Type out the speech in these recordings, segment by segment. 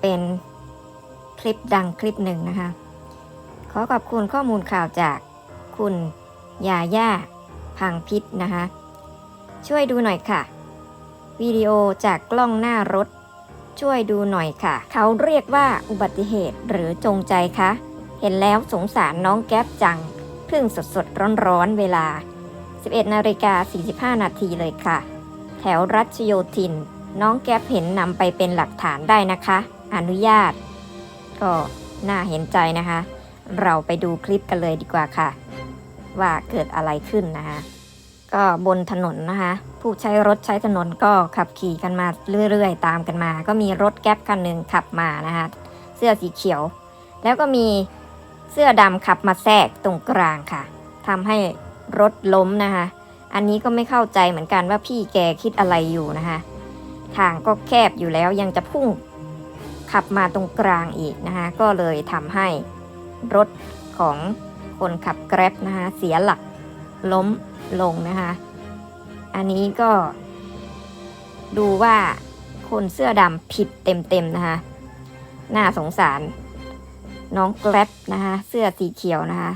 เป็นคลิปดังคลิปหนึ่งนะคะ ขอขอบคุณข้อมูลข่าวจากคุณยาย่าพังพิษนะคะ ช่วยดูหน่อยค่ะ วิดีโอจากกล้องหน้ารถ ช่วยดูหน่อยค่ะ เขาเรียกว่าอุบัติเหตุหรือจงใจคะ เห็นแล้วสงสารน้องแก๊ปจังเพิ่งสดสดร้อนร้อนๆเวลา 11นาฬิกา45 นาทีเลยค่ะ แถวรัชโยธิน น้องแก๊ปเห็นนำไปเป็นหลักฐานได้นะคะ อนุญาต ก็น่าเห็นใจนะคะ เราไปดูคลิปกันเลยดีกว่าค่ะ ว่าเกิดอะไรขึ้นนะคะก็บนถนนนะคะ ผู้ใช้รถใช้ถนนก็ขับขี่กันมาเรื่อยๆ ตามกันมา ก็มีรถแก๊ปคันหนึ่งขับมานะคะ เสื้อสีเขียว แล้วก็มีเสื้อดำขับมาแทรกตรงกลางค่ะทำให้รถล้มนะคะ อันนี้ก็ไม่เข้าใจเหมือนกันว่าพี่แกคิดอะไรอยู่นะคะ ทางก็แคบอยู่แล้วยังจะพุ่ง ขับมาตรงกลางอีกนะคะก็เลยทำให้รถของคนขับแกร็บนะคะเสียหลักล้มลงนะคะอันนี้ก็ดูว่าคนเสื้อดำผิดเต็มๆนะคะน่าสงสาร น้องแกร็บนะคะเสื้อสีเขียวนะคะ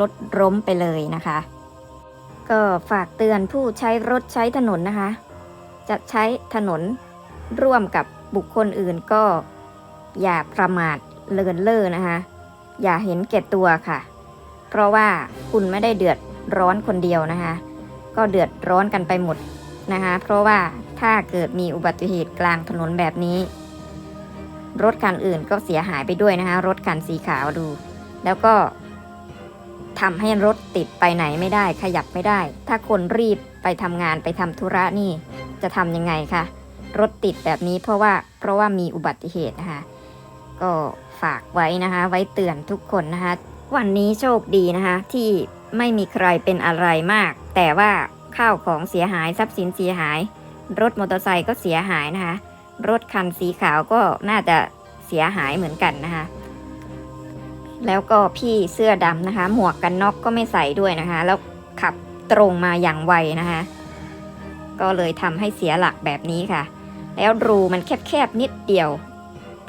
รถล้มไปเลยนะคะ ก็ฝากเตือนผู้ใช้รถใช้ถนนนะคะ จะใช้ถนนร่วมกับ บุคคลอื่นก็อย่าประมาทเลินเล่อนะคะ อย่าเห็นแก่ตัวค่ะ เพราะว่าคุณไม่ได้เดือดร้อนคนเดียวนะคะ ก็เดือดร้อนกันไปหมดนะคะ เพราะว่าถ้าเกิดมีอุบัติเหตุกลางถนนแบบนี้ รถคันอื่นก็เสียหายไปด้วยนะคะ รถคันสีขาวดู แล้วก็ทำให้รถติดไปไหนไม่ได้ ขยับไม่ได้ ถ้าคนรีบไปทำงานไปทำธุระนี่จะทำยังไงคะ รถติดแบบนี้เพราะว่าเพราะว่ามีอุบัติเหตุนะคะ ก็ฝากไว้นะคะ ไว้เตือนทุกคนนะคะ วันนี้โชคดีนะคะ ที่ไม่มีใครเป็นอะไรมาก แต่ว่าข้าวของเสียหายทรัพย์สินเสียหาย รถมอเตอร์ไซค์ก็เสียหายนะคะ รถคันสีขาวก็น่าจะเสียหายเหมือนกันนะคะ แล้วก็พี่เสื้อดำนะคะ หมวกกันน็อกก็ไม่ใส่ด้วยนะคะ แล้วขับตรงมาอย่างไวนะคะ ก็เลยทำให้เสียหลักแบบนี้ค่ะ แล้วรูมันแคบๆนิดเดียว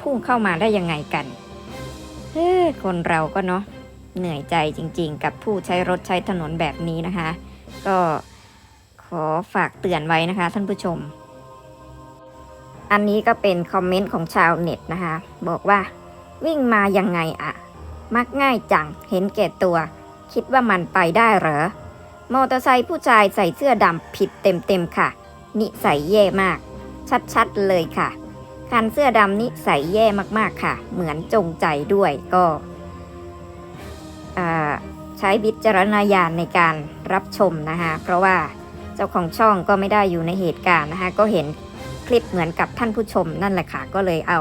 พุ่งเข้ามาได้ยังไงกันเฮ้คนเราก็เนาะเหนื่อยใจจริงๆ กับผู้ใช้รถใช้ถนนแบบนี้นะคะ ก็ขอฝากเตือนไว้นะคะ ท่านผู้ชม อันนี้ก็เป็นคอมเมนต์ของชาวเน็ตนะคะ บอกว่า วิ่งมายังไงอะมักง่ายจังเห็นแก่ตัว คิดว่ามันไปได้เหรอมอเตอร์ไซค์ผู้ชายใส่เสื้อดำผิดเต็มๆค่ะ นิสัยแย่มาก ชัดๆเลยค่ะ คันเสื้อดำนิสัยแย่มากๆค่ะ เหมือนจงใจด้วยก็ใช้วิจารณญาณในการรับชมนะคะเพราะว่าเจ้าของช่องก็ไม่ได้อยู่ในเหตุการณ์นะคะก็เห็นคลิปเหมือนกับท่านผู้ชมนั่นแหละค่ะก็เลยเอา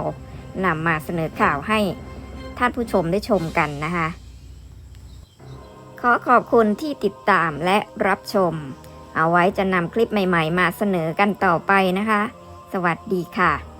นำมาเสนอข่าวให้ท่านผู้ชมได้ชมกันนะคะขอขอบคุณที่ติดตามและรับชม เอาไว้จะนำคลิปใหม่ ๆ มาเสนอกันต่อไปนะคะ สวัสดีค่ะ